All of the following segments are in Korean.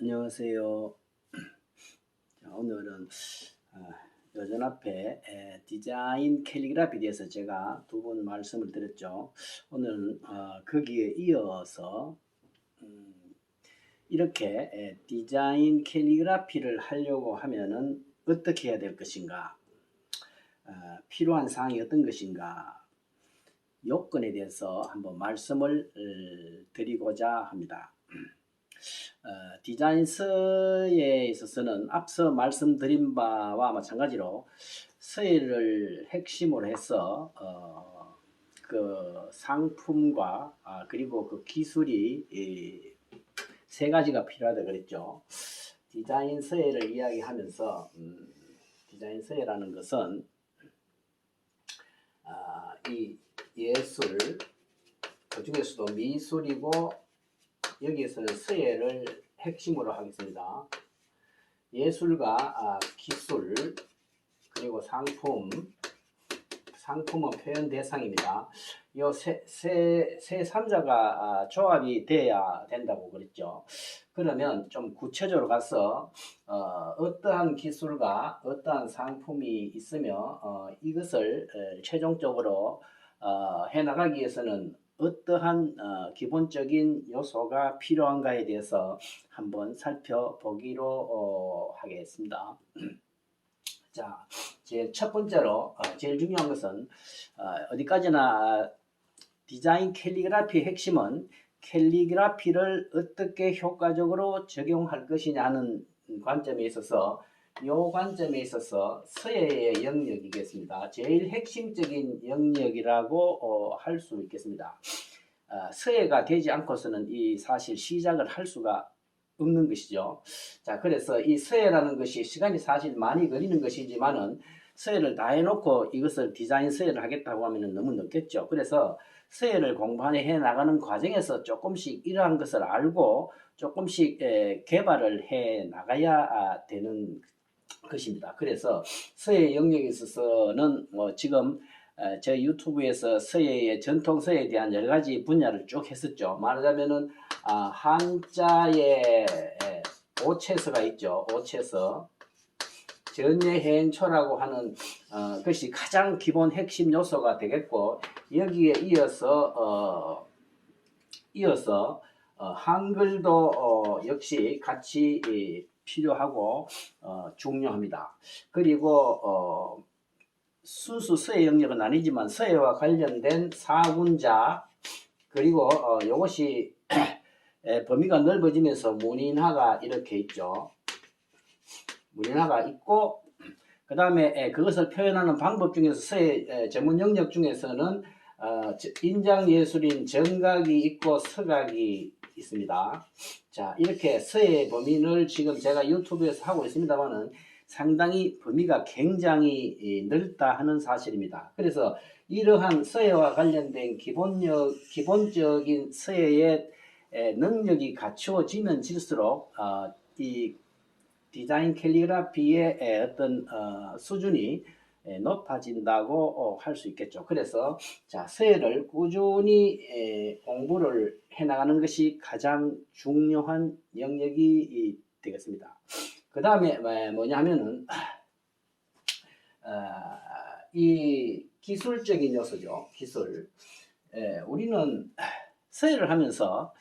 안녕하세요. 자, 오늘은 아, 여전 앞에 에, 디자인 캘리그라피에 대해서 제가 두 번 말씀을 드렸죠. 오늘은 어, 거기에 이어서 음, 이렇게 에, 디자인 캘리그라피를 하려고 하면은 어떻게 해야 될 것인가, 아, 필요한 사항이 어떤 것인가, 요건에 대해서 한번 말씀을 어, 드리고자 합니다. 어, 디자인서에 있어서는 앞서 말씀드린 바와 마찬가지로 서예를 핵심으로 해서 어, 그 상품과 아, 그리고 그 기술이 이, 세 가지가 필요하다 그랬죠. 디자인 서예를 이야기하면서 음, 디자인 서예라는 것은 아, 이 예술 그 중에서도 미술이고 여기에서는 서예를 핵심으로 하겠습니다. 예술과 아, 기술 그리고 상품 상품은 표현 대상입니다. 이세세 삼자가 아, 조합이 돼야 된다고 그랬죠. 그러면 좀 구체적으로 가서 어, 떠한 기술과 어떠한 상품이 있으며 어, 이것을 에, 최종적으로 어, 해나가기 위해서는 어떠한 어, 기본적인 요소가 필요한가에 대해서 한번 살펴보기로 어, 하겠습니다. 자, 제일 첫 번째로 어, 제일 중요한 것은 어, 디까지나 디자인 캘리그라피의 핵심은 캘리그라피를 어떻게 효과적으로 적용할 것이냐는 관점에 있어서 이 관점에 있어서 서예의 영역이겠습니다. 제일 핵심적인 영역이라고 어, 할수 있겠습니다. 어, 서예가 되지 않고서는 이 사실 시작을 할 수가 없는 것이죠. 자, 그래서 이 서예라는 것이 시간이 사실 많이 걸리는 것이지만은 서예를 다 해놓고 이것을 디자인 서예를 하겠다고 하면 너무 늦겠죠. 그래서 서예를 공부하니 해 나가는 과정에서 조금씩 이러한 것을 알고 조금씩 에, 개발을 해 나가야 아, 되는 것입니다. 그래서 서예 영역에 있어서는 뭐 지금 에, 제 유튜브에서 서예의 전통 서예에 대한 여러 가지 분야를 쭉 했었죠. 말하자면은 아, 한자의 에, 오체서가 있죠. 오체서. 전예해인초라고 하는 어, 것이 가장 기본 핵심 요소가 되겠고 여기에 이어서 어, 이어서 어, 한글도 어, 역시 같이 이, 필요하고 어, 중요합니다. 그리고 어, 순수 서예 영역은 아니지만 서예와 관련된 사군자 그리고 어, 이것이 에, 범위가 넓어지면서 문인화가 이렇게 있죠. 문인화가 있고 그 다음에 그것을 표현하는 방법 중에서 에, 전문 영역 중에서는 어, 저- 인장 예술인 정각이 있고 서각이 있습니다. 자 이렇게 서예 범위를 지금 제가 유튜브에서 하고 있습니다만은 상당히 범위가 굉장히 이, 넓다 하는 사실입니다. 그래서 이러한 서예와 관련된 기본력, 기본적인 서예의 에, 능력이 갖추어지면 질수록 어, 이 디자인 캘리그라피의 에, 어떤 어, 수준이 에, 높아진다고 할 수 있겠죠. 그래서 자 서예를 꾸준히 에, 공부를 해나가는 것이 가장 중요한 영역이 이, 되겠습니다. 그 다음에 뭐냐면은 어, 이 기술적인 요소죠. 기술. 에, 우리는 서예를 하면서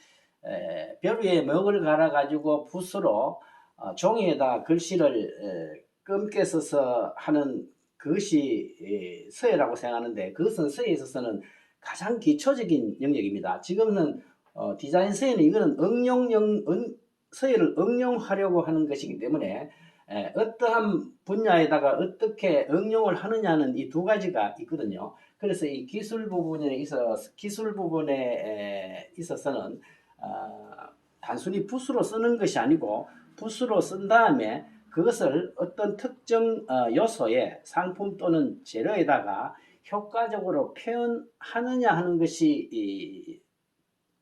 에, 별 위에 먹을 갈아 가지고 붓으로 어, 종이에다 글씨를 에, 검게 써서 하는 그것이 에, 서예라고 생각하는데 그것은 서예에 있어서는 가장 기초적인 영역입니다. 지금은 어, 디자인 서예는 이거는 응용형 응, 서예를 응용하려고 하는 것이기 때문에 에, 어떠한 분야에다가 어떻게 응용을 하느냐는 이 두 가지가 있거든요. 그래서 이 기술 부분에 있어 기술 부분에 에, 있어서는 어, 단순히 붓으로 쓰는 것이 아니고 붓으로 쓴 다음에 그것을 어떤 특정 어, 요소에 상품 또는 재료에다가 효과적으로 표현하느냐 하는 것이 이,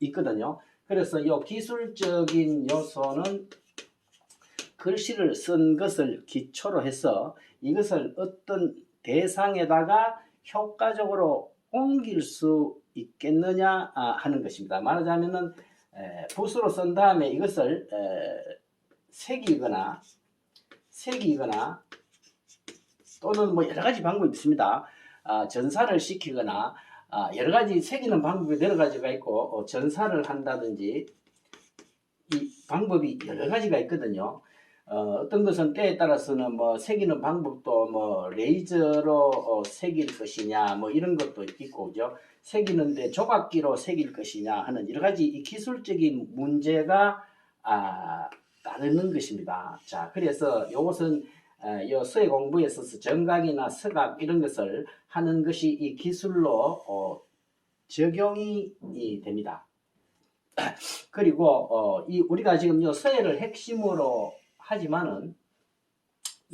있거든요. 그래서 이 기술적인 요소는 글씨를 쓴 것을 기초로 해서 이것을 어떤 대상에다가 효과적으로 옮길 수 있겠느냐 아, 하는 것입니다. 말하자면은 에, 붓으로 쓴 다음에 이것을 에, 새기거나 새기거나 또는 뭐 여러 가지 방법이 있습니다. 아, 전사를 시키거나 아, 여러 가지 새기는 방법이 여러 가지가 있고 어, 전사를 한다든지 이 방법이 여러 가지가 있거든요. 어, 떤 것은 때에 따라서는 뭐 새기는 방법도 뭐 레이저로 어, 새길 것이냐 뭐 이런 것도 있고 그죠. 새기는데 조각기로 새길 것이냐 하는 여러 가지 이 기술적인 문제가 아, 따르는 것입니다. 자, 그래서 이것은 어, 이 서예 공부에 있어서 정각이나 서각 이런 것을 하는 것이 이 기술로 어, 적용이 이 됩니다. 그리고 어, 이 우리가 지금 요 서예를 핵심으로 하지만은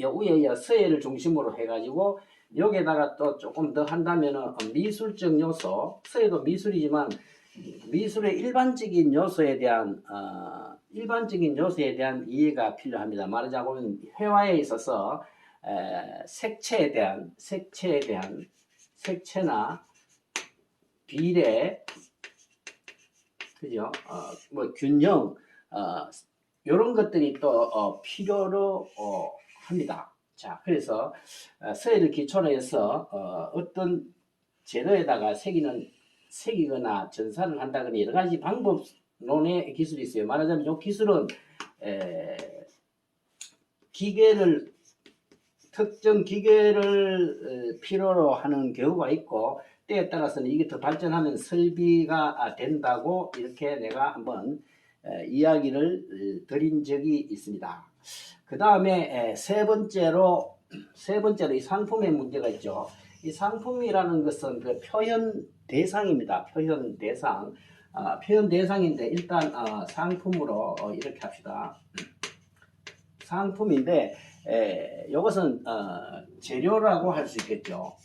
요 위에 요 서예를 중심으로 해가지고 여기에다가 또 조금 더 한다면은 미술적 요소 서예도 미술이지만 미술의 일반적인 요소에 대한 어, 일반적인 요소에 대한 이해가 필요합니다. 말하자면 회화에 있어서 에, 색채에 대한 색채에 대한 색채나 비례 그죠? 어, 뭐 균형 어, 이런 것들이 또 어, 필요로 어, 합니다. 자, 그래서 어, 서예를 기초로 해서 어, 어떤 재료에다가 새기는 새기거나 전사를 한다거나 여러 가지 방법 론의 기술이 있어요. 말하자면 이 기술은 에, 기계를 특정 기계를 에, 필요로 하는 경우가 있고 때에 따라서는 이게 더 발전하면 설비가 아, 된다고 이렇게 내가 한번 에, 이야기를 에, 드린 적이 있습니다. 그 다음에 세 번째로 세 번째로 이 상품의 문제가 있죠. 이 상품이라는 것은 그 표현 대상입니다. 표현 대상. 아, 표현 대상인데 일단 아, 상품으로 어, 이렇게 합시다. 상품인데 에, 이것은 어, 재료라고 할 수 있겠죠.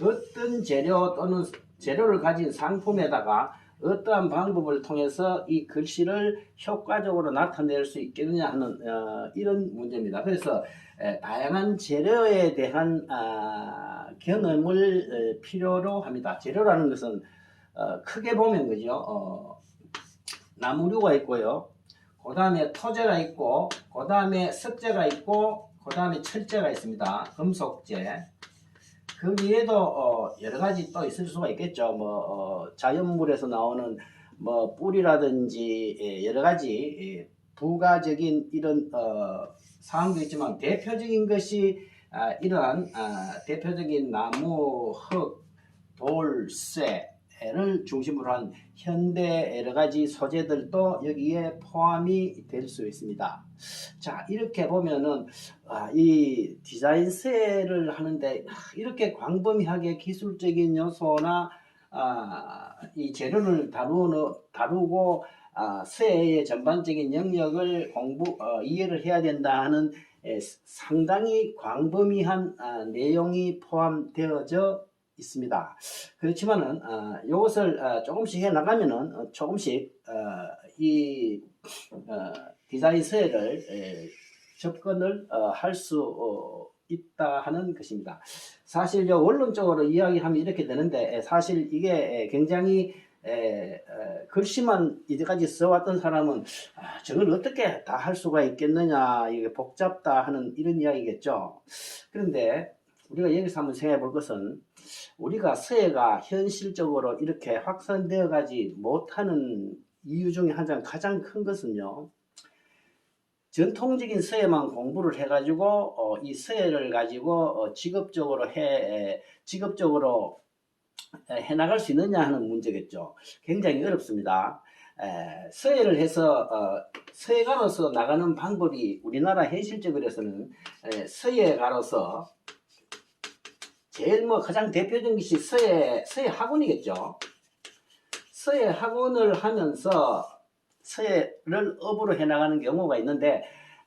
어떤 재료 또는 재료를 가진 상품에다가 어떠한 방법을 통해서 이 글씨를 효과적으로 나타낼 수 있겠느냐 하는 어, 이런 문제입니다. 그래서 에, 다양한 재료에 대한 아, 경험을 에, 필요로 합니다. 재료라는 것은 어, 크게 보면 그죠. 어, 나무류가 있고요. 그 다음에 토재가 있고, 그 다음에 석재가 있고, 그 다음에 철재가 있습니다. 금속재. 그 위에도 어, 여러 가지 또 있을 수가 있겠죠. 뭐 어, 자연물에서 나오는 뭐 뿔이라든지 예, 여러 가지 예, 부가적인 이런 어, 상황도 있지만 대표적인 것이 아, 이러한 아, 대표적인 나무, 흙, 돌, 쇠 를 중심으로 한 현대 여러 가지 소재들도 여기에 포함이 될 수 있습니다. 자 이렇게 보면은 아, 이 디자인 셀을 하는데 아, 이렇게 광범위하게 기술적인 요소나 아, 이 재료를 다루는, 다루고 아, 쇠의 전반적인 영역을 공부 어, 이해를 해야 된다 하는 에, 상당히 광범위한 아, 내용이 포함되어져 있습니다. 그렇지만은 아, 이것을 아, 조금씩 해 나가면은 어, 조금씩 어, 이 어, 디자인 서예를 에, 접근을 어, 할수 있다 하는 것입니다. 사실 요 원론적으로 이야기하면 이렇게 되는데 에, 사실 이게 에, 굉장히 에, 에, 글씨만 이제까지 써왔던 사람은 아, 저걸 어떻게 다 할 수가 있겠느냐 이게 복잡다 하는 이런 이야기겠죠. 그런데 우리가 여기서 한번 생각해 볼 것은 우리가 서예가 현실적으로 이렇게 확산되어 가지 못하는 이유 중에 하나 가장 큰 것은요. 전통적인 서예만 공부를 해가지고 어, 이 서예를 가지고 어, 직업적으로 해 에, 직업적으로 에, 해나갈 수 있느냐 하는 문제겠죠. 굉장히 어렵습니다. 에, 서예를 해서 어, 서예가로서 나가는 방법이 우리나라 현실적으로 해서는 에, 서예가로서 제일 뭐 가장 대표적인 것이 서예 서예 학원이겠죠. 서예 학원을 하면서 서예를 업으로 해나가는 경우가 있는데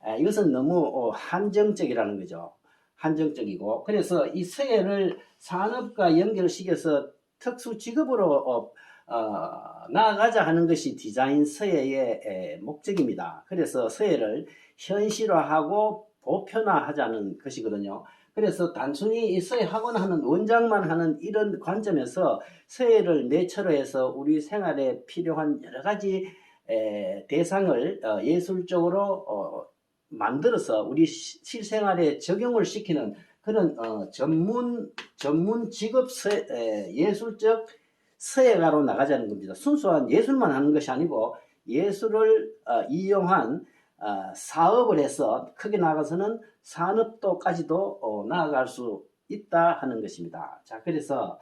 에, 이것은 너무 어, 한정적이라는 거죠. 한정적이고 그래서 이 서예를 산업과 연결시켜서 특수 직업으로 어, 어, 나아가자 하는 것이 디자인 서예의 에, 목적입니다. 그래서 서예를 현실화하고 보편화하자는 것이거든요. 그래서 단순히 이 서예 학원 하는 원장만 하는 이런 관점에서 서예를 내처로 해서 우리 생활에 필요한 여러 가지 에, 대상을 어, 예술적으로 어, 만들어서 우리 시- 실생활에 적용을 시키는 그런 어, 전문 전문 직업 서, 에, 예술적 서예가로 나가자는 겁니다. 순수한 예술만 하는 것이 아니고 예술을 어, 이용한 어, 사업을 해서 크게 나가서는 산업도까지도 어, 나아갈 수 있다 하는 것입니다. 자, 그래서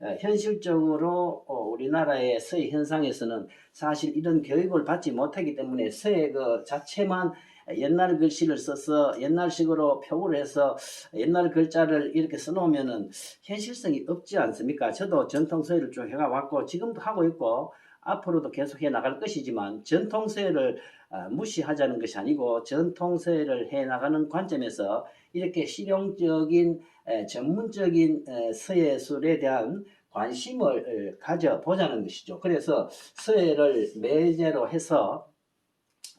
어, 현실적으로 어, 우리나라의 서예 현상에서는 사실 이런 교육을 받지 못하기 때문에 서예 그 자체만 옛날 글씨를 써서 옛날식으로 표구를 해서 옛날 글자를 이렇게 써놓으면은 현실성이 없지 않습니까? 저도 전통 서예를 쭉 해가 왔고 지금도 하고 있고 앞으로도 계속 해 나갈 것이지만 전통 서예를 아, 무시하자는 것이 아니고 전통 서예를 해 나가는 관점에서 이렇게 실용적인 에, 전문적인 에, 서예술에 대한 관심을 에, 가져보자는 것이죠. 그래서 서예를 매제로 해서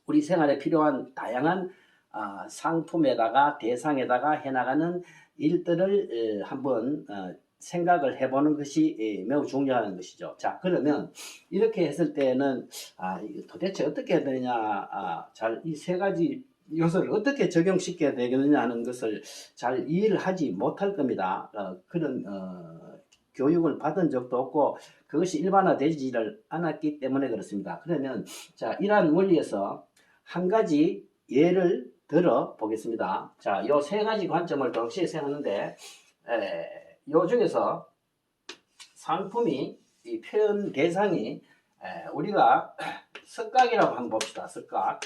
우리 생활에 필요한 다양한 아, 상품에다가 대상에다가 해나가는 일들을 에, 한번 어, 생각을 해보는 것이 에, 매우 중요한 것이죠. 자 그러면 이렇게 했을 때는 아, 도대체 어떻게 해야 되느냐, 아, 잘 이 세 가지 요소를 어떻게 적용시켜야 되겠느냐 하는 것을 잘 이해를 하지 못할 겁니다. 어, 그런 어, 교육을 받은 적도 없고 그것이 일반화되지를 않았기 때문에 그렇습니다. 그러면 자 이러한 원리에서 한 가지 예를 들어 보겠습니다. 자, 요 세 가지 관점을 동시에 세우는데 에, 요 중에서 상품이 이 표현 대상이 에, 우리가 석각이라고 한번 봅시다. 석각.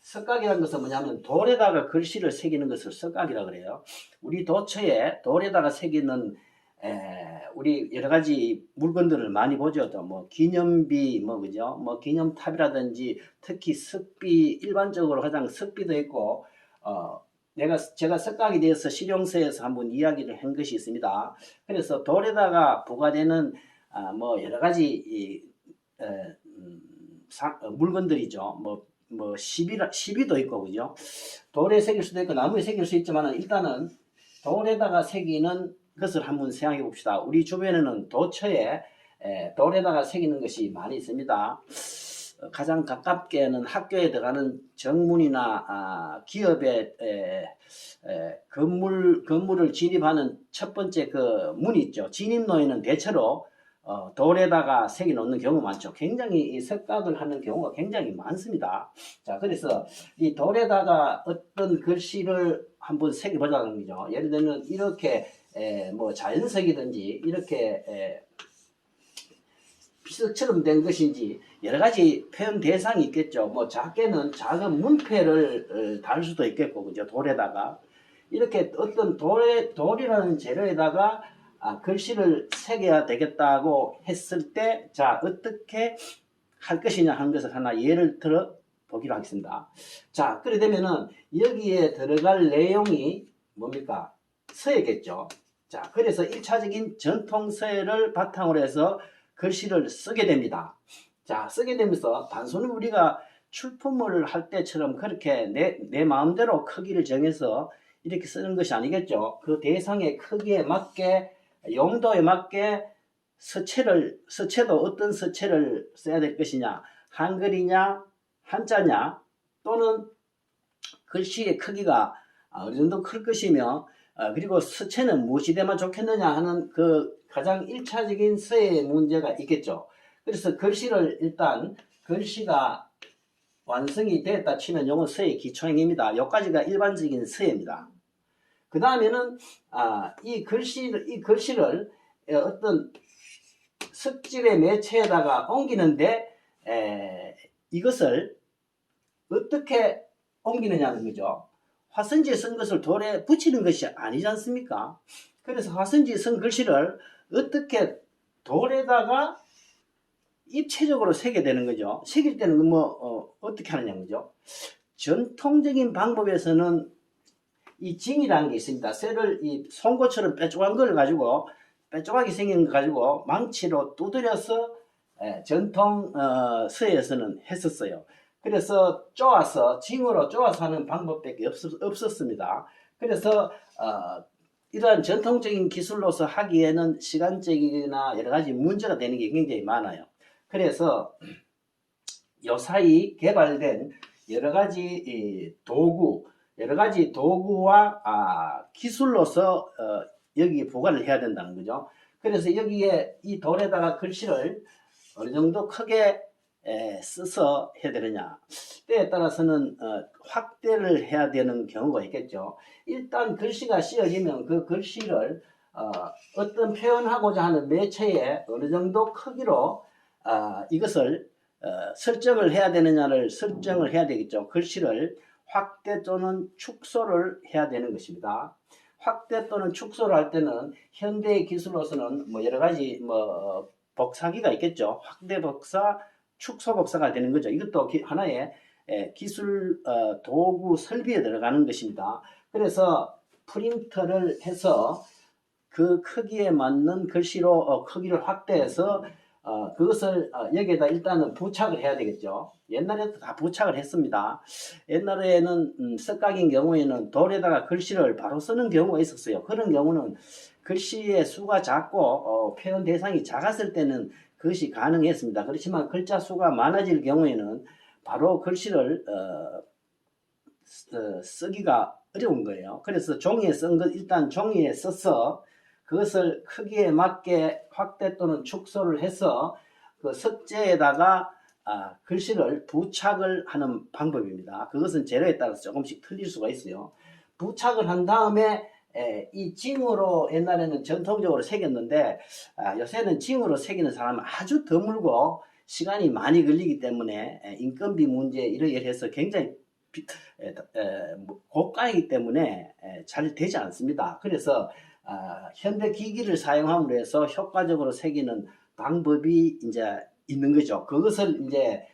석각이라는 것은 뭐냐면 돌에다가 글씨를 새기는 것을 석각이라 그래요. 우리 도처에 돌에다가 새기는 에, 우리 여러 가지 물건들을 많이 보죠. 또뭐 기념비 뭐 그죠? 뭐 기념탑이라든지 특히 석비 일반적으로 가장 석비도 있고 어 내가 제가 석각에 대해서 실용서에서 한번 이야기를 한 것이 있습니다. 그래서 돌에다가 부과되는 아, 뭐 여러 가지 이, 에, 음, 사- 어, 물건들이죠. 뭐, 뭐 시비라, 시비도 있고 그죠. 돌에 새길 수도 있고 나무에 새길 수 있지만 일단은 돌에다가 새기는 것을 한번 생각해 봅시다. 우리 주변에는 도처에 에, 돌에다가 새기는 것이 많이 있습니다. 어, 가장 가깝게는 학교에 들어가는 정문이나 아, 기업의 에, 에, 건물 건물을 진입하는 첫 번째 그 문이 있죠. 진입로에는 대체로 어, 돌에다가 색이 놓는 경우 많죠. 굉장히 이 색각을 하는 경우가 굉장히 많습니다. 자, 그래서 이 돌에다가 어떤 글씨를 한번 새겨보자는 거죠. 예를 들면 이렇게 에, 뭐 자연색이든지 이렇게 에, 비석처럼 된 것인지 여러 가지 표현 대상이 있겠죠. 뭐 작게는 작은 문패를 어, 달 수도 있겠고, 그죠? 돌에다가 이렇게 어떤 돌에 돌이라는 재료에다가 아, 글씨를 새겨야 되겠다고 했을 때, 자 어떻게 할 것이냐 하는 것을 하나 예를 들어 보기로 하겠습니다. 자, 그래 되면은 여기에 들어갈 내용이 뭡니까? 서예겠죠. 자, 그래서 1차적인 전통 서예를 바탕으로 해서 글씨를 쓰게 됩니다. 자, 쓰게 되면서 단순히 우리가 출품을 할 때처럼 그렇게 내, 내 마음대로 크기를 정해서 이렇게 쓰는 것이 아니겠죠. 그 대상의 크기에 맞게 용도에 맞게 서체를 서체도 어떤 서체를 써야 될 것이냐 한글이냐 한자냐 또는 글씨의 크기가 어느 정도 클 것이며 어, 그리고 서체는 무엇이 되면 좋겠느냐 하는 그 가장 일차적인 서예 문제가 있겠죠. 그래서 글씨를 일단 글씨가 완성이 됐다 치면 이건 서예 기초행입니다. 여기까지가 일반적인 서예입니다. 그 다음에는 아, 이 글씨를 이 글씨를 어떤 석질의 매체에다가 옮기는데 에, 이것을 어떻게 옮기느냐는 거죠. 화선지에 쓴 것을 돌에 붙이는 것이 아니지 않습니까? 그래서 화선지에 쓴 글씨를 어떻게 돌에다가 입체적으로 새게 되는 거죠. 새길 때는 뭐 어, 떻게 하느냐 거죠. 전통적인 방법에서는 이 징이라는 게 있습니다. 쇠를 이 송곳처럼 뾰족한 걸 가지고 뾰족하게 생긴 거 가지고 망치로 두드려서 에, 전통 어, 서에서는 했었어요. 그래서 쪼아서 징으로 쪼아서 하는 방법밖에 없, 없었습니다. 그래서 어, 이러한 전통적인 기술로서 하기에는 시간적이나 여러 가지 문제가 되는 게 굉장히 많아요. 그래서 요사이 개발된 여러 가지 이 도구, 여러 가지 도구와 아, 기술로서 어, 여기 보관을 해야 된다는 거죠. 그래서 여기에 이 돌에다가 글씨를 어느 정도 크게 에, 써서 해야 되느냐. 때에 따라서는 어, 확대를 해야 되는 경우가 있겠죠. 일단 글씨가 씌어지면 그 글씨를 어, 어떤 표현하고자 하는 매체에 어느 정도 크기로 아, 이것을 어, 설정을 해야 되느냐를 설정을 해야 되겠죠. 글씨를 확대 또는 축소를 해야 되는 것입니다. 확대 또는 축소를 할 때는 현대의 기술로서는 뭐 여러 가지 뭐 복사기가 있겠죠. 확대 복사, 축소 복사가 되는 거죠. 이것도 기- 하나의 에, 기술 어, 도구 설비에 들어가는 것입니다. 그래서 프린터를 해서 그 크기에 맞는 글씨로 어, 크기를 확대해서 어, 그것을 어, 여기에다 일단은 부착을 해야 되겠죠. 옛날에도 다 부착을 했습니다. 옛날에는 음, 석각인 경우에는 돌에다가 글씨를 바로 쓰는 경우가 있었어요. 그런 경우는 글씨의 수가 작고 어, 표현 대상이 작았을 때는 그것이 가능했습니다. 그렇지만 글자 수가 많아질 경우에는 바로 글씨를 어, 쓰- 어, 쓰기가 어려운 거예요. 그래서 종이에 쓴 것 일단 종이에 써서 그것을 크기에 맞게 확대 또는 축소를 해서 그 석재에다가 아, 글씨를 부착을 하는 방법입니다. 그것은 재료에 따라서 조금씩 틀릴 수가 있어요. 부착을 한 다음에 에, 이 징으로 옛날에는 전통적으로 새겼는데 아, 요새는 징으로 새기는 사람은 아주 드물고 시간이 많이 걸리기 때문에 에, 인건비 문제 이러이러해서 굉장히 비- 에, 에, 뭐, 고가이기 때문에 에, 잘 되지 않습니다. 그래서 아, 현대 기기를 사용함으로 해서 효과적으로 새기는 방법이 이제 있는 거죠. 그것을 이제 에,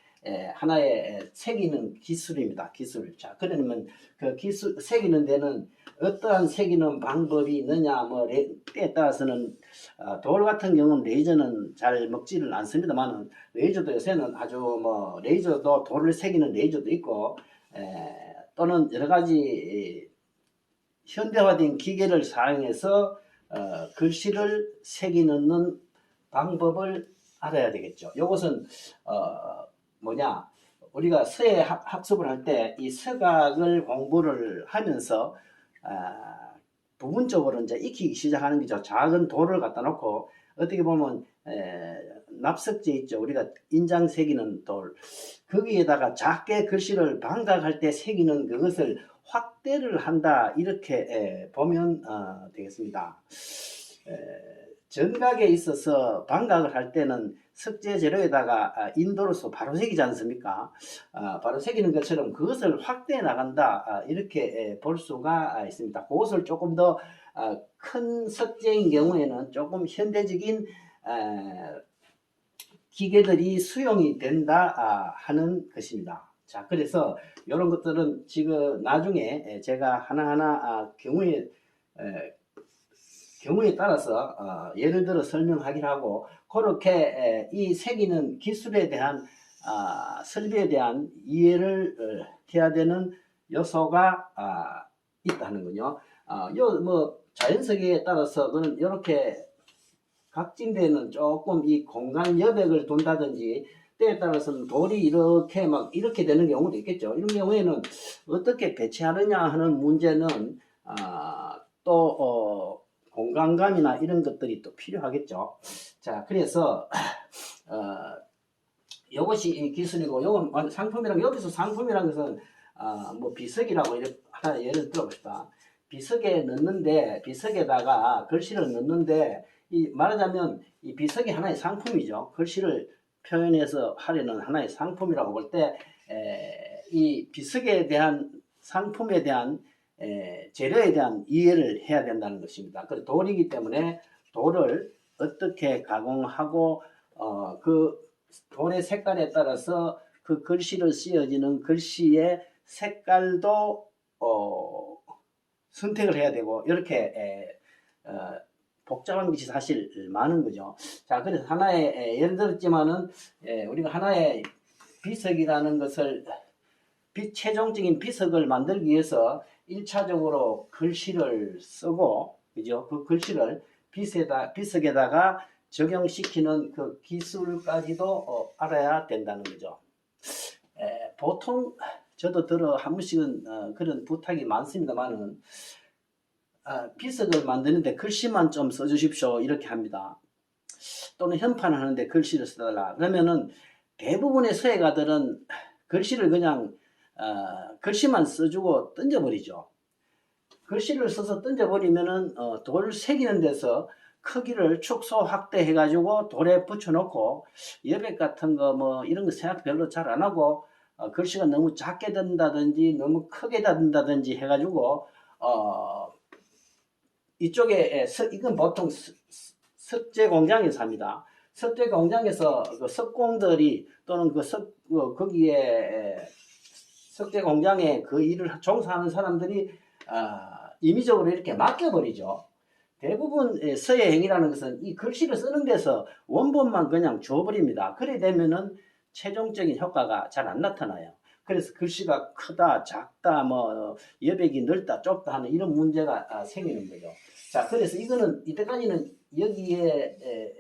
하나의 에, 새기는 기술입니다. 기술. 자, 그러면 그 기술 새기는 데는 어떠한 새기는 방법이 있느냐, 뭐 레, 때에 따라서는 어, 돌 같은 경우는 레이저는 잘 먹지를 않습니다만은 레이저도 요새는 아주 뭐 레이저도 돌을 새기는 레이저도 있고 에, 또는 여러 가지 이, 현대화된 기계를 사용해서 어, 글씨를 새기 넣는 방법을 알아야 되겠죠. 이것은 어, 뭐냐 우리가 서예 학- 학습을 할 때 이 서각을 공부를 하면서 아, 부분적으로 이제 익히기 시작하는 거죠. 작은 돌을 갖다 놓고 어떻게 보면 에, 납석재 있죠. 우리가 인장 새기는 돌 거기에다가 작게 글씨를 방각할 때 새기는 그것을 확대를 한다 이렇게 에, 보면 어, 되겠습니다. 에, 전각에 있어서 방각을 할 때는 석재 재료에다가 아, 인도로서 바로 새기지 않습니까? 아, 바로 새기는 것처럼 그것을 확대해 나간다 아, 이렇게 에, 볼 수가 아, 있습니다. 그것을 조금 더 큰 석재인 경우에는 조금 현대적인 에, 기계들이 수용이 된다 아, 하는 것입니다. 자, 그래서 이런 것들은 지금 나중에 에, 제가 하나하나 아, 경우에 에, 경우에 따라서 어, 예를 들어 설명하긴 하고 그렇게 에, 이 새기는 기술에 대한 아, 설비에 대한 이해를 어, 해야 되는 요소가 아, 있다는군요. 아, 요 뭐 자연석에 따라서 그는 이렇게 각진대는 조금 이 공간 여백을 둔다든지 때에 따라서는 돌이 이렇게 막 이렇게 되는 경우도 있겠죠. 이런 경우에는 어떻게 배치하느냐 하는 문제는 아, 또 어, 공간감이나 이런 것들이 또 필요하겠죠. 자, 그래서 어, 이것이 이 기술이고 이건 상품이랑 여기서 상품이란 것은 아, 뭐 비석이라고 하나 예를 들어봅시다. 비석에 넣는데 비석에다가 글씨를 넣는데 이 말하자면 이 비석이 하나의 상품이죠. 글씨를 표현해서 하려는 하나의 상품이라고 볼 때 이 비석에 대한 상품에 대한 에, 재료에 대한 이해를 해야 된다는 것입니다. 그 돌이기 때문에 돌을 어떻게 가공하고 어, 그 돌의 색깔에 따라서 그 글씨를 씌어지는 글씨의 색깔도 어, 선택을 해야 되고 이렇게 에, 어, 복잡한 것이 사실 많은 거죠. 자, 그래서 하나의 에, 예를 들었지만은 에, 우리가 하나의 비석이라는 것을 비, 최종적인 비석을 만들기 위해서 1차적으로 글씨를 쓰고 그죠? 그 글씨를 빛에다 비석에다가 적용시키는 그 기술까지도 어, 알아야 된다는 거죠. 보통 저도 들어 한 번씩은 어, 그런 부탁이 많습니다만은 아, 비석을 만드는데 글씨만 좀 써주십시오 이렇게 합니다. 또는 현판 하는데 글씨를 써달라 그러면은 대부분의 서예가들은 글씨를 그냥 어, 글씨만 써주고 던져버리죠. 글씨를 써서 던져버리면은 어, 돌 새기는 데서 크기를 축소 확대해 가지고 돌에 붙여놓고 여백 같은 거 뭐 이런 거 생각 별로 잘 안 하고 어, 글씨가 너무 작게 든다든지 너무 크게 든다든지 해가지고 어, 이쪽에 에, 서- 이건 보통 석재 공장에서 합니다. 석재 공장에서 그 석공들이 또는 그 석, 그 거기에 에, 석재 공장에 그 일을 종사하는 사람들이 아, 임의적으로 이렇게 맡겨버리죠. 대부분 에, 서예 행위라는 것은 이 글씨를 쓰는 데서 원본만 그냥 줘버립니다. 그래 되면은 최종적인 효과가 잘 안 나타나요. 그래서 글씨가 크다, 작다, 뭐 여백이 넓다, 좁다 하는 이런 문제가 아, 생기는 거죠. 자, 그래서 이거는 이때까지는 여기에 에,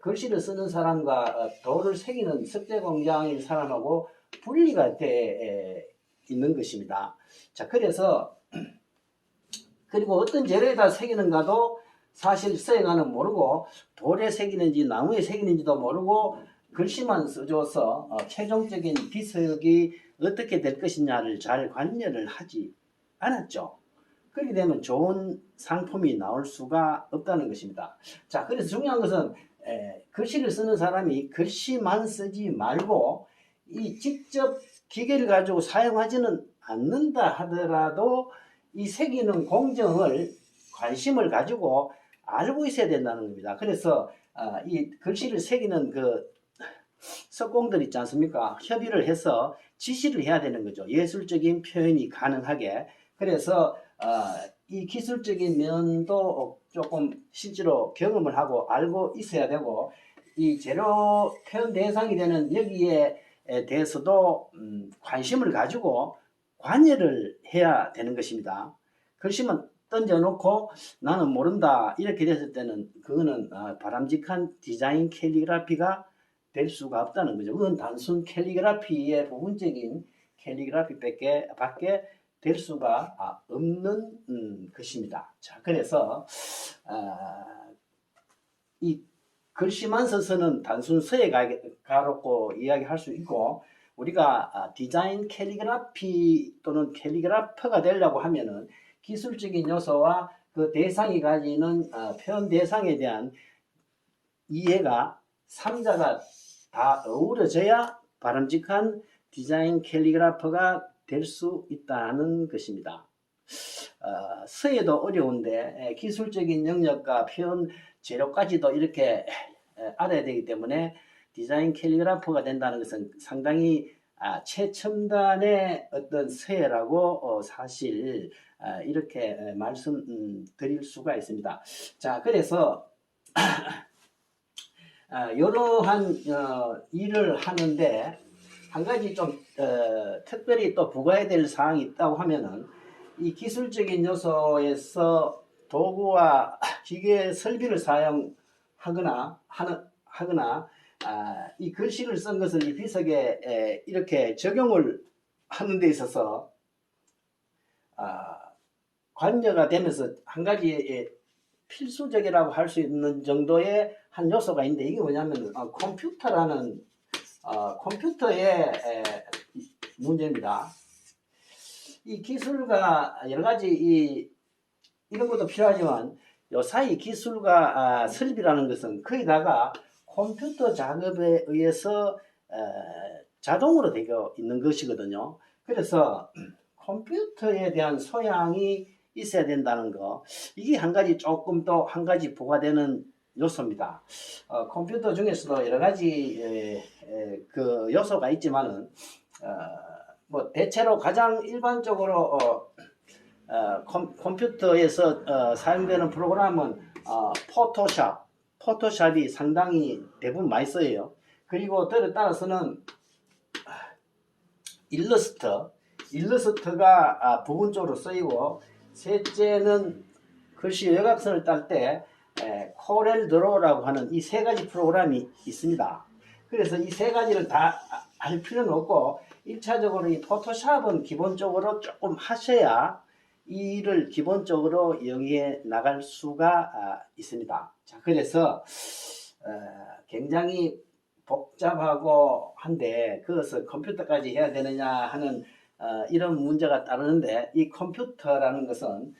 글씨를 쓰는 사람과 어, 돌을 새기는 석재 공장인 사람하고 분리가 돼 에, 있는 것입니다. 자, 그래서 그리고 어떤 재료에다 새기는가도 사실 서예가는 모르고 돌에 새기는지 나무에 새기는지도 모르고 글씨만 써줘서 어, 최종적인 비석이 어떻게 될 것이냐를 잘 관여를 하지 않았죠. 그렇게 되면 좋은 상품이 나올 수가 없다는 것입니다. 자, 그래서 중요한 것은 에, 글씨를 쓰는 사람이 글씨만 쓰지 말고 이 직접 기계를 가지고 사용하지는 않는다 하더라도 이 새기는 공정을 관심을 가지고 알고 있어야 된다는 겁니다. 그래서 아, 이 글씨를 새기는 그 석공들 있지 않습니까? 협의를 해서 지시를 해야 되는 거죠. 예술적인 표현이 가능하게. 그래서 아, 이 기술적인 면도 조금 실제로 경험을 하고 알고 있어야 되고 이 재료 표현 대상이 되는 여기에 대해서도 음, 관심을 가지고 관여를 해야 되는 것입니다. 글씨만 던져놓고 나는 모른다 이렇게 됐을 때는 그거는 아, 바람직한 디자인 캘리그라피가 될 수가 없다는 거죠. 그건 단순 캘리그라피의 부분적인 캘리그라피 밖에 밖에 될 수가 아, 없는 음, 것입니다. 자, 그래서 아, 이 글씨만 써서는 단순 서예가롭고 이야기할 수 있고 우리가 아, 디자인 캘리그라피 또는 캘리그라퍼가 되려고 하면은 기술적인 요소와 그 대상이 가지는 아, 표현 대상에 대한 이해가 삼자가 다 어우러져야 바람직한 디자인 캘리그라퍼가 될 수 있다는 것입니다. 어, 서예도 어려운데 에, 기술적인 영역과 표현 재료까지도 이렇게 에, 알아야 되기 때문에 디자인 캘리그라퍼가 된다는 것은 상당히 아, 최첨단의 어떤 서예라고 어, 사실 아, 이렇게 에, 말씀드릴 수가 있습니다. 자, 그래서 아, 이러한 어, 일을 하는데 한 가지 좀 어, 특별히 또 부과해야 될 사항이 있다고 하면은 이 기술적인 요소에서 도구와 기계 설비를 사용하거나 하는 하거나 아, 이 글씨를 쓴 것을 이 비석에 에, 이렇게 적용을 하는 데 있어서 아, 관여가 되면서 한 가지 에, 필수적이라고 할 수 있는 정도의 한 요소가 있는데 이게 뭐냐면 어, 컴퓨터라는 어, 컴퓨터의 에, 문제입니다. 이 기술과 여러 가지 이 이런 것도 필요하지만 요 사이 기술과 아, 설비라는 것은 거의다가 컴퓨터 작업에 의해서 에, 자동으로 되어 있는 것이거든요. 그래서 컴퓨터에 대한 소양이 있어야 된다는 거 이게 한 가지 조금 더 한 가지 부과되는 요소입니다. 어, 컴퓨터 중에서도 여러 가지 에, 에, 그 요소가 있지만은 어, 뭐 대체로 가장 일반적으로 어, 어, 컴, 컴퓨터에서 어, 사용되는 프로그램은 어, 포토샵, 포토샵이 상당히 대부분 많이 써요. 그리고 들에 따라서는 일러스트, 일러스트가 아, 부분적으로 쓰이고 셋째는 글씨 여각선을 딸 때 코렐 드로우라고 하는 이 세 가지 프로그램이 있습니다. 그래서 이 세 가지를 다 할 필요는 없고 1차적으로 이 포토샵은 기본적으로 조금 하셔야 이 일을 기본적으로 영위해 나갈 수가 아, 있습니다. 자, 그래서 어, 굉장히 복잡하고 한데 그것을 컴퓨터까지 해야 되느냐 하는 어, 이런 문제가 따르는데 이 컴퓨터라는 것은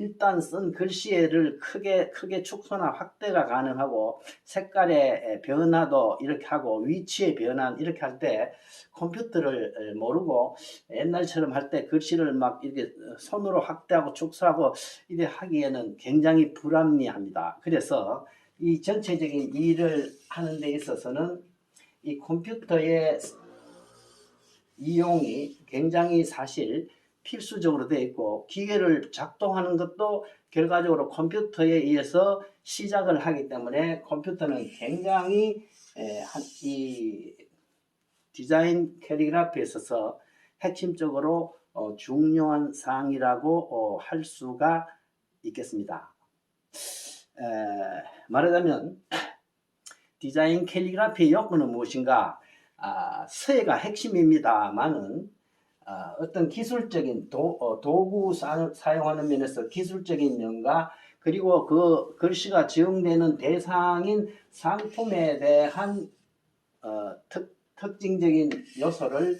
일단 쓴 글씨를 크게 크게 축소나 확대가 가능하고 색깔의 변화도 이렇게 하고 위치의 변화 이렇게 할 때 컴퓨터를 모르고 옛날처럼 할 때 글씨를 막 이렇게 손으로 확대하고 축소하고 이래 하기에는 굉장히 불합리합니다. 그래서 이 전체적인 일을 하는 데 있어서는 이 컴퓨터의 이용이 굉장히 사실 필수적으로 되어 있고 기계를 작동하는 것도 결과적으로 컴퓨터에 의해서 시작을 하기 때문에 컴퓨터는 굉장히 에, 한- 이 디자인 캘리그라피에 있어서 핵심적으로 어, 중요한 사항이라고 어, 할 수가 있겠습니다. 에, 말하자면 디자인 캘리그라피의 요건은 무엇인가? 아, 서예가 핵심입니다만은 아, 어떤 기술적인 도, 어, 도구 사, 사용하는 면에서 기술적인 면과 그리고 그 글씨가 지용되는 대상인 상품에 대한 어, 특, 특징적인 요소를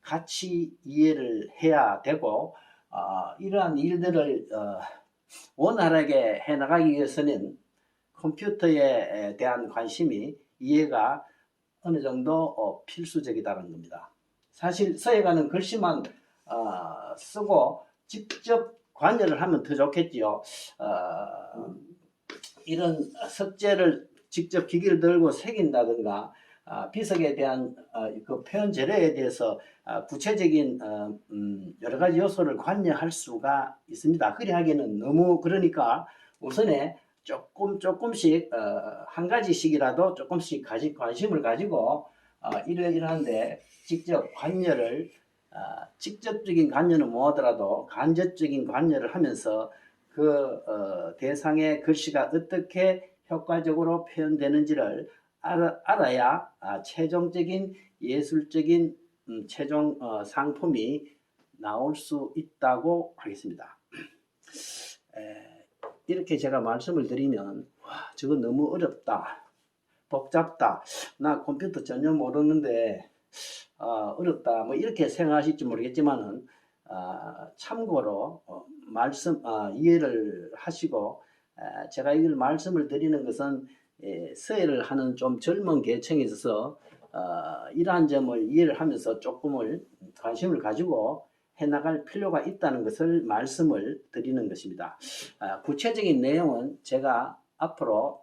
같이 이해를 해야 되고 어, 이러한 일들을 어, 원활하게 해나가기 위해서는 컴퓨터에 대한 관심이 이해가 어느 정도 어, 필수적이다는 겁니다. 사실 서예가는 글씨만 어, 쓰고 직접 관여를 하면 더 좋겠지요. 어, 이런 석재를 직접 기계를 들고 새긴다든가 아, 비석에 대한 어, 그 표현 재료에 대해서 아, 구체적인 어, 음, 여러 가지 요소를 관여할 수가 있습니다. 그리하기는 너무 그러니까 우선에 조금 조금씩 어, 한 가지씩이라도 조금씩 가지 관심을 가지고 어, 이러이러한데 직접 관여를 어, 직접적인 관여는 못하더라도 간접적인 관여를 하면서 그 어, 대상의 글씨가 어떻게 효과적으로 표현되는지를 알아, 알아야 아, 최종적인 예술적인 음, 최종 어, 상품이 나올 수 있다고 하겠습니다. 에, 이렇게 제가 말씀을 드리면 와, 저거 너무 어렵다. 복잡다. 나 컴퓨터 전혀 모르는데 어, 어렵다. 뭐 이렇게 생각하실지 모르겠지만은 아, 참고로 어, 말씀 아, 이해를 하시고 아, 제가 이걸 말씀을 드리는 것은 예, 서예를 하는 좀 젊은 계층에 있어서 어, 이러한 점을 이해를 하면서 조금을 관심을 가지고 해나갈 필요가 있다는 것을 말씀을 드리는 것입니다. 아, 구체적인 내용은 제가 앞으로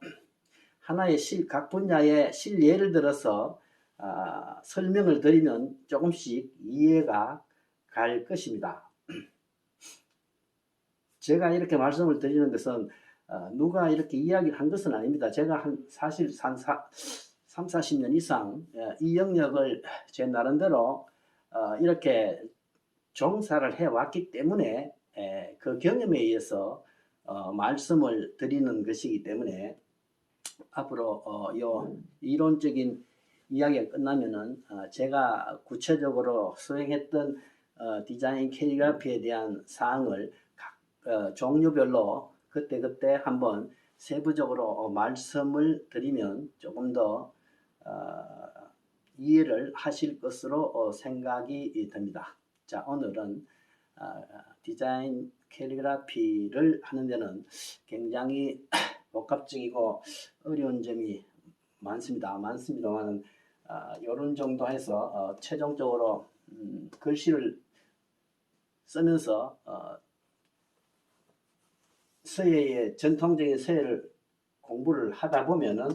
하나의 실, 각 분야의 실예를 들어서 아, 설명을 드리면 조금씩 이해가 갈 것입니다. 제가 이렇게 말씀을 드리는 것은 어, 누가 이렇게 이야기를 한 것은 아닙니다. 제가 한 사실 3, 3 40년 이상 어, 이 영역을 제 나름대로 어, 이렇게 종사를 해왔기 때문에 에, 그 경험에 의해서 어, 말씀을 드리는 것이기 때문에 앞으로 어, 요 이론적인 이야기가 끝나면은 어, 제가 구체적으로 수행했던 어, 디자인 캘리그라피에 대한 사항을 각 어, 종류별로 그때 그때 한번 세부적으로 어, 말씀을 드리면 조금 더 어, 이해를 하실 것으로 어, 생각이 듭니다. 자 오늘은 어, 디자인 캘리그라피를 하는 데는 굉장히 복합적이고 어려운 점이 많습니다. 많습니다만 이런 정도 해서 어, 최종적으로 음, 글씨를 쓰면서 어, 서예의 전통적인 서예를 공부를 하다 보면은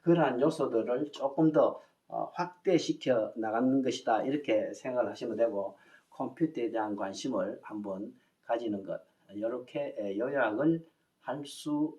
그러한 요소들을 조금 더 어, 확대시켜 나가는 것이다 이렇게 생각을 하시면 되고 컴퓨터에 대한 관심을 한번 가지는 것 이렇게 요약을 할 수